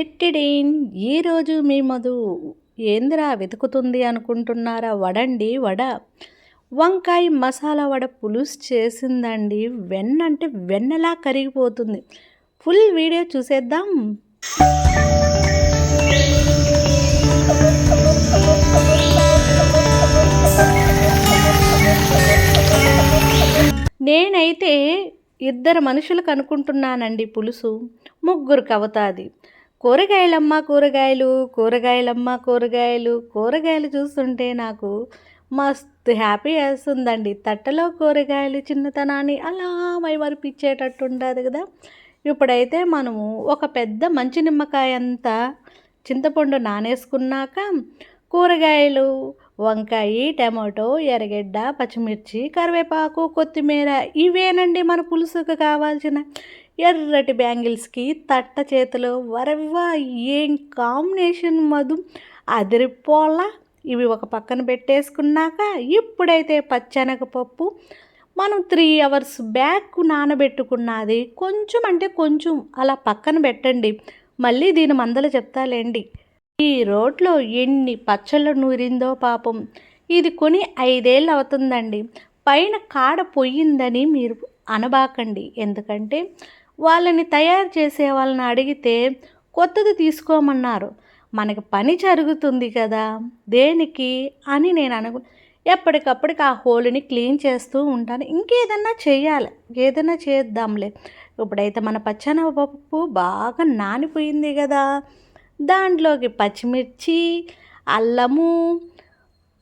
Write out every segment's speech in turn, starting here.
టిట్టిడేన్ ఈరోజు మీ మధు ఏందిరా వెతుకుతుంది అనుకుంటున్నారా? వడండి వడ. వంకాయ మసాలా వడ పులుసు చేసిందండి. వెన్న అంటే వెన్నలా కరిగిపోతుంది? ఫుల్ వీడియో చూసేద్దాం. నేనైతే ఇద్దరు మనుషులకు అనుకుంటున్నానండి పులుసు. ముగ్గురికి అవుతుంది కూరగాయలమ్మ కూరగాయలు కూరగాయలమ్మ కూరగాయలు కూరగాయలు చూస్తుంటే నాకు మస్తు హ్యాపీ వేస్తుందండి. తట్టలో కూరగాయలు చిన్నతనాన్ని అలా మైమరిపించేటట్టు ఉండదు కదా. ఇప్పుడైతే మనము ఒక పెద్ద మంచి నిమ్మకాయ అంతా చింతపండు నానేసుకున్నాక కూరగాయలు వంకాయ టమాటో ఎర్రగడ్డ పచ్చిమిర్చి కరివేపాకు కొత్తిమీర ఇవేనండి మన పులుసుకు కావాల్సిన ఎర్రటి బ్యాంగిల్స్కి తట్ట చేతిలో వరవ్వా ఏం కాంబినేషన్ మధు? అదిరిపోలా. ఇవి ఒక పక్కన పెట్టేసుకున్నాక ఇప్పుడైతే పచ్చనగపప్పు మనం త్రీ అవర్స్ బ్యాక్ నానబెట్టుకున్నది కొంచెం అంటే కొంచెం అలా పక్కన పెట్టండి. మళ్ళీ దీని మందలు చెప్తాలేండి. ఈ రోడ్లో ఎన్ని పచ్చళ్ళు నూరిందో పాపం. ఇది కొని ఐదేళ్ళు అవుతుందండి పైన కాడ పొయ్యిందని మీరు అనబాకండి. ఎందుకంటే వాళ్ళని తయారు చేసే వాళ్ళని అడిగితే కొత్తది తీసుకోమన్నారు. మనకి పని జరుగుతుంది కదా దేనికి అని నేను అనుకు ఎప్పటికప్పటికి ఆ హోల్ని క్లీన్ చేస్తూ ఉంటాను. ఇంకేదన్నా చేయాలి ఏదైనా చేద్దాంలే. ఇప్పుడైతే మన పచ్చనపప్పు బాగా నానిపోయింది కదా. దాంట్లోకి పచ్చిమిర్చి అల్లము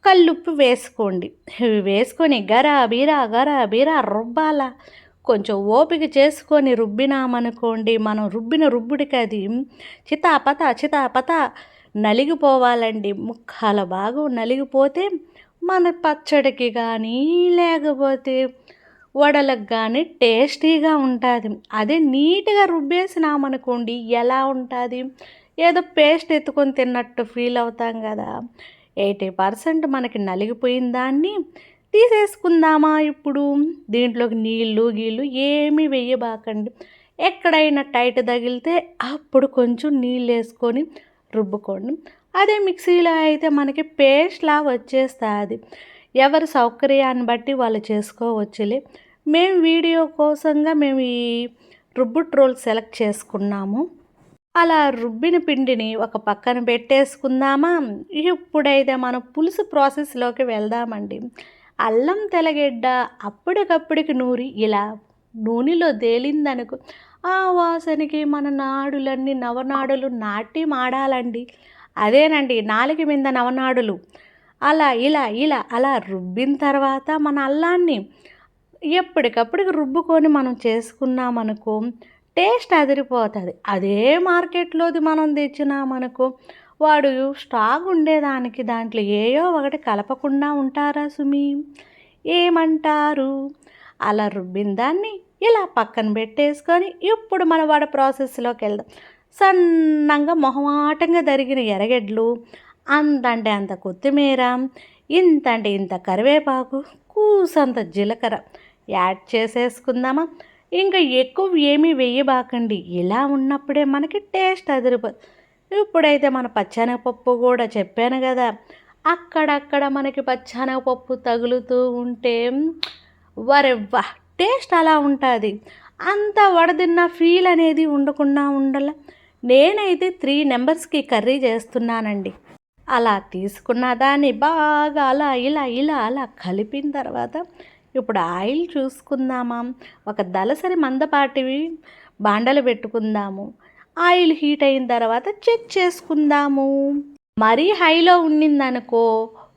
కల్లుప్పు వేసుకోండి. ఇవి వేసుకొని గరా బీరా గరా బీరా రుబ్బాల. కొంచెం ఓపిక చేసుకొని రుబ్బినామనుకోండి మనం రుబ్బిన రుబ్బుడికి అది చితాపత చితాపత నలిగిపోవాలండి. ముక్కల బాగా నలిగిపోతే మన పచ్చడికి కానీ లేకపోతే వడలకు కానీ టేస్టీగా ఉంటుంది. అదే నీట్గా రుబ్బేసినామనుకోండి ఎలా ఉంటుంది? ఏదో పేస్ట్ ఎత్తుకొని తిన్నట్టు ఫీల్ అవుతాం కదా. ఎయిటీ పర్సెంట్ మనకి నలిగిపోయిన దాన్ని తీసేసుకుందామా ఇప్పుడు? దీంట్లోకి నీళ్ళు గీళ్ళు ఏమీ వేయబాకండి ఎక్కడైనా టైట్ తగిలితే అప్పుడు కొంచెం నీళ్ళు వేసుకొని రుబ్బుకోండి. అదే మిక్సీలో అయితే మనకి పేస్ట్లా వచ్చేస్తుంది. ఎవరి సౌకర్యాన్ని బట్టి వాళ్ళు చేసుకోవచ్చులే. మేము వీడియో కోసంగా మేము ఈ రుబ్బు ట్రోల్ సెలెక్ట్ చేసుకున్నాము. అలా రుబ్బిన పిండిని ఒక పక్కన పెట్టేసుకుందామా? ఇప్పుడైతే మనం పులుసు ప్రాసెస్లోకి వెళ్దామండి. అల్లం తెలగెడ్డ అప్పటికప్పటికి నూరి ఇలా నూనెలో తేలిందనుకో ఆ వాసనకి మన నాడులన్నీ నవనాడులు నాటి మాడాలండి. అదేనండి నాలుగు మీద నవనాడులు. అలా ఇలా ఇలా అలా రుబ్బిన తర్వాత మన అల్లాన్ని ఎప్పటికప్పటికి రుబ్బుకొని మనం చేసుకున్నామనుకో టేస్ట్ అదిరిపోతుంది. అదే మార్కెట్లోది మనం తెచ్చినామనుకో వాడు స్టాక్ ఉండేదానికి దాంట్లో ఏయో ఒకటి కలపకుండా ఉంటారా సుమి? ఏమంటారు? అలా రుబ్బిన దాన్ని ఇలా పక్కన పెట్టేసుకొని ఇప్పుడు మన వాడ ప్రాసెస్లోకి వెళ్దాం. సన్నంగా మొహమాటంగా జరిగిన ఎరగడ్లు అంతంటే అంత కొత్తిమీర ఇంతంటే ఇంత కరివేపాకు కూసంత జీలకర్ర యాడ్ చేసేసుకుందామా? ఇంకా ఎక్కువ ఏమీ వేయబాకండి. ఇలా ఉన్నప్పుడే మనకి టేస్ట్ అదిరిపోతుంది ఇప్పుడైతే మన పచ్చెనగపప్పు కూడా చెప్పాను కదా అక్కడక్కడ మనకి పచ్చెనగపప్పు తగులుతూ ఉంటే వరెవ్వ టేస్ట్ అలా ఉంటుంది. అంత వడదిన్న ఫీల్ అనేది ఉండకుండా ఉండాల. నేనైతే త్రీ నెంబర్స్కి కర్రీ చేస్తున్నానండి. అలా తీసుకున్న దాన్ని బాగా అలా ఇలా ఇలా అలా కలిపిన తర్వాత ఇప్పుడు ఆయిల్ చూసుకుందామా ఒక దలసరి మందపాటివి బాండలు పెట్టుకుందాము. ఆయిల్ హీట్ అయిన తర్వాత చెక్ చేసుకుందాము. మరీ హైలో ఉండిందనుకో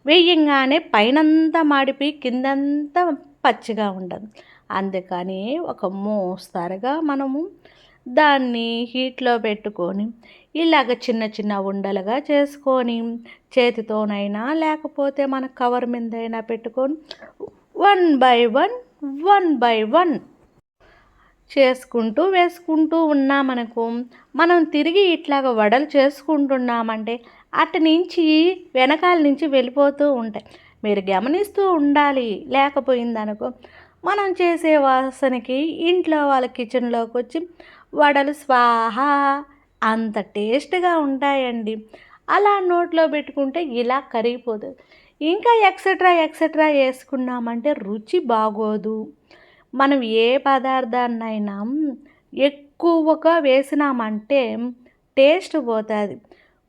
వేయంగానే పైనంతా మాడిపోయి కిందంతా పచ్చిగా ఉండదు. అందుకని ఒక మోస్తారుగా మనము దాన్ని హీట్లో పెట్టుకొని ఇలాగ చిన్న చిన్న ఉండలుగా చేసుకొని చేతితోనైనా లేకపోతే మన కవర్ మీద అయినా పెట్టుకొని one by one one by one చేసుకుంటూ వేసుకుంటూ ఉన్నామనుకో మనం తిరిగి ఇట్లాగ వడలు చేసుకుంటున్నామంటే అటు నుంచి వెనకాల నుంచి వెళ్ళిపోతూ ఉంటాయి. మీరు గమనిస్తూ ఉండాలి. లేకపోయిందనుకో మనం చేసే వాసనకి ఇంట్లో వాళ్ళ కిచెన్లోకి వచ్చి వడలు స్వాహా అంత టేస్ట్గా ఉంటాయండి. అలా నోట్లో పెట్టుకుంటే ఇలా కరిగిపోతుంది ఇంకా ఎక్సెట్రా ఎక్సెట్రా వేసుకున్నామంటే రుచి బాగోదు. మనం ఏ పదార్థాన్నైనా ఎక్కువగా వేసినామంటే టేస్ట్ పోతుంది.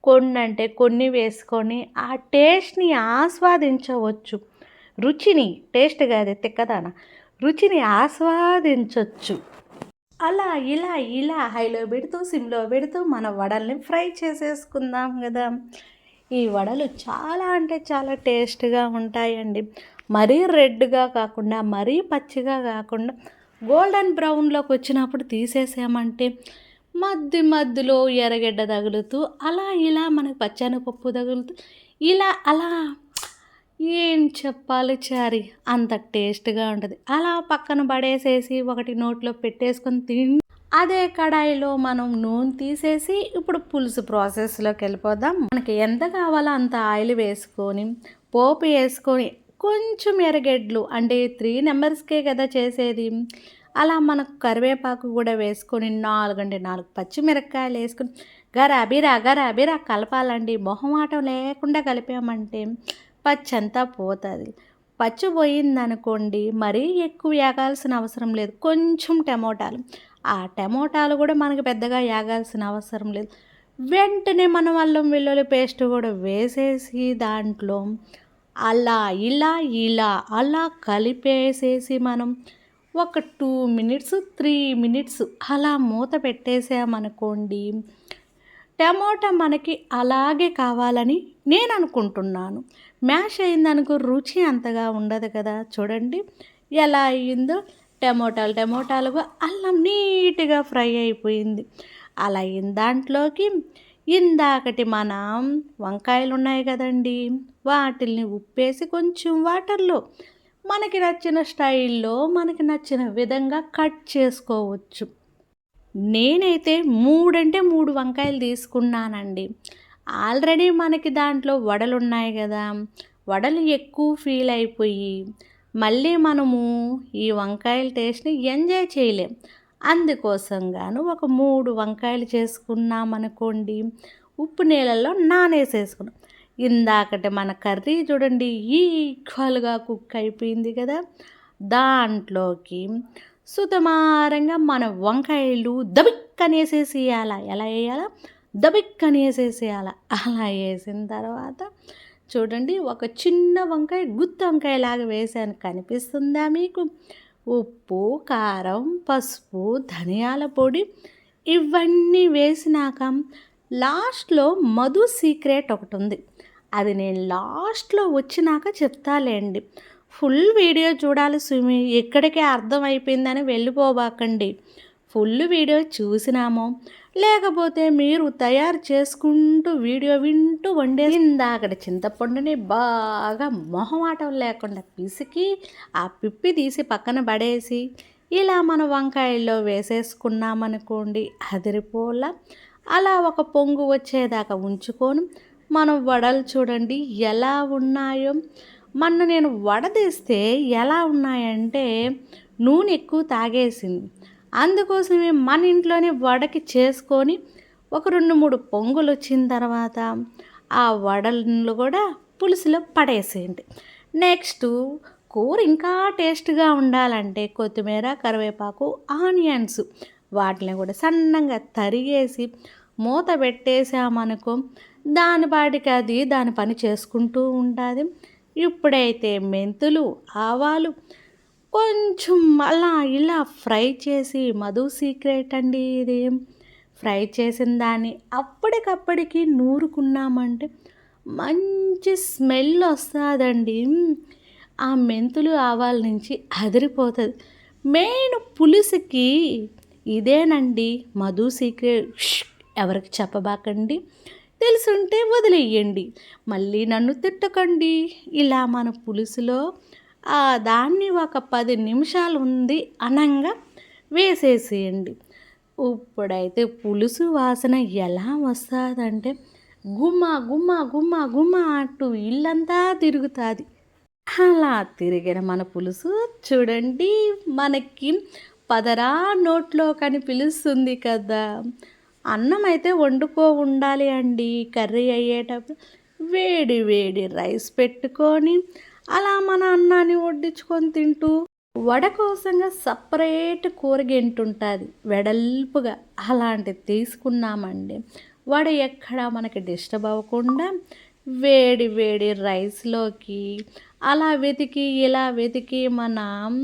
కొన్ని అంటే కొన్ని వేసుకొని ఆ టేస్ట్ని ఆస్వాదించవచ్చు. రుచిని టేస్ట్ కాదే తిక్కదాన? రుచిని ఆస్వాదించవచ్చు అలా ఇలా ఇలా హైలో పెడుతూ సిమ్లో పెడుతూ మన వడల్ని ఫ్రై చేసేసుకుందాం కదా. ఈ వడలు చాలా అంటే చాలా టేస్ట్గా ఉంటాయండి. మరీ రెడ్గా కాకుండా మరీ పచ్చిగా కాకుండా గోల్డెన్ బ్రౌన్లోకి వచ్చినప్పుడు తీసేసామంటే మధ్య మధ్యలో ఎర్రగడ్డ తగులుతూ అలా ఇలా మనకు పచ్చనపప్పు తగులుతూ ఇలా అలా ఏం చెప్పాలి చారి? అంత టేస్ట్గా ఉంటుంది. అలా పక్కన పడేసేసి ఒకటి నోట్లో పెట్టేసుకొని తిని అదే కడాయిలో మనం నూనె తీసేసి ఇప్పుడు పులుసు ప్రాసెస్లోకి వెళ్ళిపోదాం. మనకి ఎంత కావాలో అంత ఆయిల్ వేసుకొని పోపు వేసుకొని కొంచెం ఎరగడ్లు అంటే త్రీ నెంబర్స్కే కదా చేసేది. అలా మనకు కరివేపాకు కూడా వేసుకొని నాలుగంటే నాలుగు పచ్చిమిరపకాయలు వేసుకొని గరాబిరా గరాబిరా కలపాలండి. మొహమాటం లేకుండా కలిపామంటే పచ్చి అంతా పోతుంది. పచ్చి పోయిందనుకోండి మరీ ఎక్కువ వేగాల్సిన అవసరం లేదు. కొంచెం టమోటాలు. ఆ టమోటాలు కూడా మనకి పెద్దగా యాగాల్సిన అవసరం లేదు. వెంటనే మనం అల్లం వెల్లుల్లి పేస్ట్ కూడా వేసేసి దాంట్లో అలా ఇలా ఇలా అలా కలిపేసేసి మనం ఒక టూ మినిట్స్ త్రీ మినిట్స్ అలా మూత పెట్టేసామనుకోండి టమోటా మనకి అలాగే కావాలని నేను అనుకుంటున్నాను. మ్యాష్ అయిందనుకో రుచి అంతగా ఉండదు కదా. చూడండి ఎలా అయ్యిందో టమోటాలు టమోటాలుగా అల్లం నీట్గా ఫ్రై అయిపోయింది. అలా అయిన దాంట్లోకి ఇందాకటి మనం వంకాయలు ఉన్నాయి కదండి. వాటిల్ని ఉప్పేసి కొంచెం వాటర్లో మనకి నచ్చిన స్టైల్లో మనకి నచ్చిన విధంగా కట్ చేసుకోవచ్చు. నేనైతే మూడంటే మూడు వంకాయలు తీసుకున్నానండి. ఆల్రెడీ మనకి దాంట్లో వడలు ఉన్నాయి కదా. వడలు ఎక్కువ ఫీల్ అయిపోయి మళ్ళీ మనము ఈ వంకాయల టేస్ట్ని ఎంజాయ్ చేయలేం. అందుకోసం గాను ఒక మూడు వంకాయలు చేసుకున్నామనుకోండి ఉప్పు నీళ్ళల్లో నానేసేసుకున్నాం. ఇందాకటి మన కర్రీ చూడండి ఈక్వల్గా కుక్ అయిపోయింది కదా. దాంట్లోకి సుతమారంగా మన వంకాయలు దబిక్కనేసేసి వేయాలా ఎలా వేయాలా? దబిక్కనేసేసేయాల అలా వేసిన తర్వాత చూడండి ఒక చిన్న వంకాయ గుత్తి వంకాయ లాగా వేసాను కనిపిస్తుందా మీకు? ఉప్పు కారం పసుపు ధనియాల పొడి ఇవన్నీ వేసినాక లాస్ట్లో మధు సీక్రెట్ ఒకటి ఉంది అది నేను లాస్ట్లో వచ్చినాక చెప్తాలేండి. ఫుల్ వీడియో చూడాలి స్విమి అర్థం అర్థమైపోయిందని వెళ్ళిపోబాకండి. Full video చూసినామో. లేకపోతే మీరు తయారు చేసుకుంటూ వీడియో వింటూ వండే ఇందాకడ చింతపండుని బాగా మొహమాటం లేకుండా పిసికి ఆ పిప్పి తీసి పక్కన పడేసి ఇలా మన వంకాయల్లో వేసేసుకున్నామనుకోండి అదిరిపోలా. అలా ఒక పొంగు వచ్చేదాకా ఉంచుకొని. మనం వడలు చూడండి ఎలా ఉన్నాయో. మొన్న నేను వడదీస్తే ఎలా ఉన్నాయంటే నూనె ఎక్కువ తాగేసింది. అందుకోసమే మన ఇంట్లోనే వడకి చేసుకొని ఒక రెండు మూడు పొంగులు వచ్చిన తర్వాత ఆ వడలు కూడా పులుసులో పడేసేయండి. నెక్స్ట్ కూర ఇంకా టేస్ట్గా ఉండాలంటే కొత్తిమీర కరివేపాకు ఆనియన్స్ వాటిని కూడా సన్నంగా తరిగేసి మూత పెట్టేసామనుకో దాని పాటికి అది దాని పని చేసుకుంటూ ఉంటుంది. ఇప్పుడైతే మెంతులు ఆవాలు కొంచెం అలా ఇలా ఫ్రై చేసి మధు సీక్రెట్ అండి ఇది. ఫ్రై చేసిన దాన్ని అప్పటికప్పటికి నూరుకున్నామంటే మంచి స్మెల్ వస్తుందండి. ఆ మెంతులు ఆవాల నుంచి అదిరిపోతుంది. మెయిన్ పులుసుకి ఇదేనండి మధు సీక్రెట్. ఎవరికి చెప్పబాకండి. తెలుసుంటే వదిలేయండి. మళ్ళీ నన్ను తిట్టకండి. ఇలా మన పులుసులో దాన్ని ఒక పది నిమిషాలు ఉంది అనంగా వేసేసేయండి. ఇప్పుడైతే పులుసు వాసన ఎలా వస్తుందంటే గుమ్మ గుమ్మ గుమ్మ గుమ్మ అటు ఇల్లంతా తిరుగుతుంది. అలా తిరిగిన మన పులుసు చూడండి మనకి పదరా నోట్లో కానీ పిలుస్తుంది కదా. అన్నం అయితే వండుకో ఉండాలి అండి. కర్రీ అయ్యేటప్పుడు వేడి వేడి రైస్ పెట్టుకొని అలా మన అన్నాన్ని వడ్డించుకొని తింటూ వడ కోసంగా సపరేట్ కూరగాంటుంటుంది వెడల్పుగా. అలాంటిది తీసుకున్నామండి. వడ ఎక్కడ మనకి డిస్టర్బ్ అవ్వకుండా వేడి వేడి రైస్లోకి అలా వెతికి ఇలా వెతికి మనం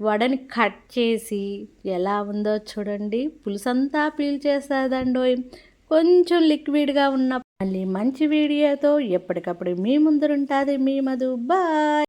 వడని కట్ చేసి ఎలా ఉందో చూడండి. పులుసంతా పీల్చేసేదండోయ్ కొంచెం లిక్విడ్గా ఉన్న మళ్ళీ మంచి వీడియోతో ఎప్పటికప్పుడు మీ ముందరుంటుంది మీ మధు. బాయ్.